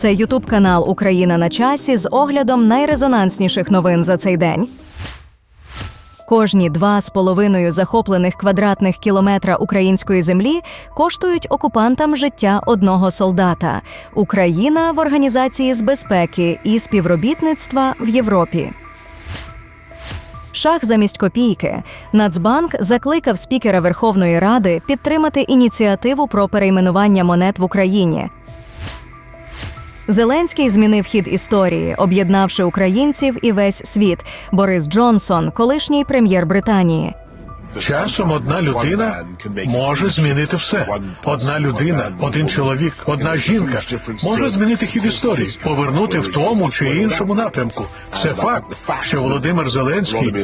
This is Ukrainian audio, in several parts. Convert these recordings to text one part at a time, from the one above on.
Це Ютуб канал Україна на часі з оглядом найрезонансніших новин за цей день. Кожні два з половиною захоплених квадратних кілометра української землі коштують окупантам життя одного солдата. Україна в організації з безпеки і співробітництва в Європі. Шах замість копійки. Нацбанк закликав спікера Верховної Ради підтримати ініціативу про перейменування монет в Україні. Зеленський змінив хід історії, об'єднавши українців і весь світ. Борис Джонсон, колишній прем'єр Британії. Часом одна людина може змінити все. Одна людина, один чоловік, одна жінка може змінити хід історії, повернути в тому чи іншому напрямку. Це факт, що Володимир Зеленський,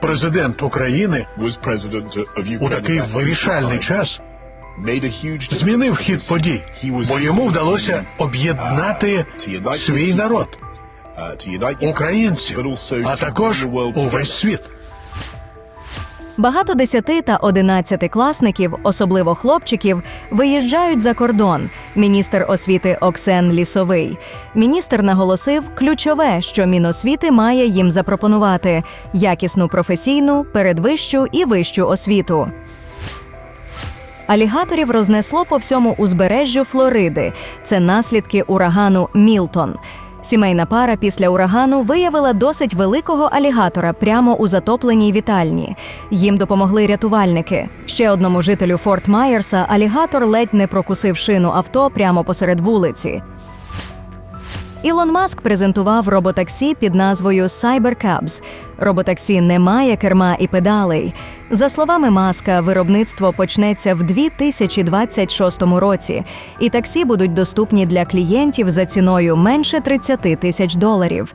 президент України, у такий вирішальний час змінив хід подій, бо йому вдалося об'єднати свій народ, українців, а також увесь світ. Багато десяти та одинадцятикласників, особливо хлопчиків, виїжджають за кордон. Міністр освіти Оксен Лісовий. Міністр наголосив ключове, що Міносвіти має їм запропонувати якісну професійну, передвищу і вищу освіту. Алігаторів рознесло по всьому узбережжю Флориди. Це наслідки урагану Мілтон. Сімейна пара після урагану виявила досить великого алігатора прямо у затопленій вітальні. Їм допомогли рятувальники. Ще одному жителю Форт Майерса алігатор ледь не прокусив шину авто прямо посеред вулиці. Ілон Маск презентував роботаксі під назвою CyberCabs. Роботаксі не має керма і педалей. За словами Маска, виробництво почнеться в 2026 році, і таксі будуть доступні для клієнтів за ціною менше 30 тисяч доларів.